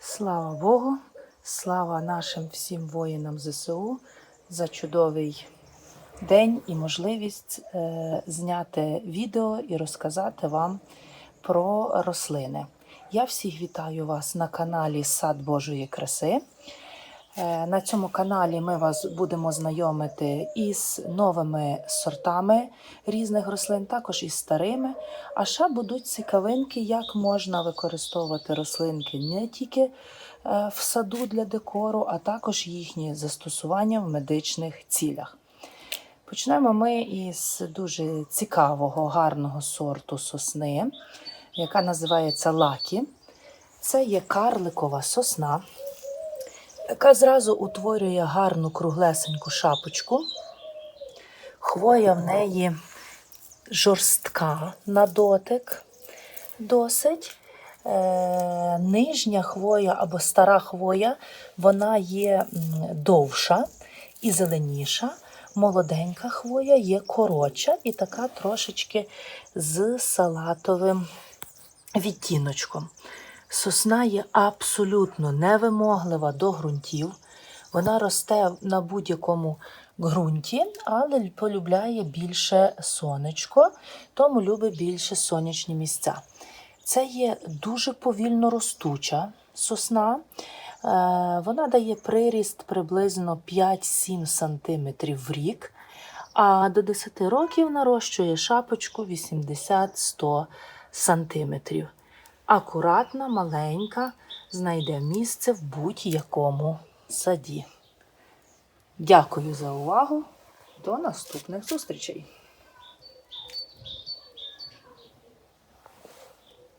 Слава Богу, слава нашим всім воїнам ЗСУ за чудовий день і можливість е, зняти відео і розказати вам про рослини. Я всіх вітаю вас на каналі Сад Божої краси. Е, На цьому каналі ми вас будемо знайомити із новими сортами різних рослин, також із старими. А ще будуть цікавинки, як можна використовувати рослинки не тільки е, в саду для декору, а також їхні застосування в медичних цілях. Почнемо ми із дуже цікавого, гарного сорту сосни, яка називається лакі. Це є карликова сосна, яка зразу утворює гарну круглесеньку шапочку. Хвоя в неї жорстка на дотик досить. Е, нижня хвоя або стара хвоя, вона є довша і зеленіша. Молоденька хвоя є коротша і така трошечки з салатовим відтіночком. Сосна є абсолютно невимоглива до ґрунтів. Вона росте на будь-якому ґрунті, але полюбляє більше сонечко, тому любить більше сонячні місця. Це є дуже повільно ростуча сосна. Е, Вона дає приріст приблизно 5-7 см в рік, а до 10 років нарощує шапочку 80-100 см. Акуратна, маленька, знайде місце в будь-якому саді. Дякую за увагу. До наступних зустрічей!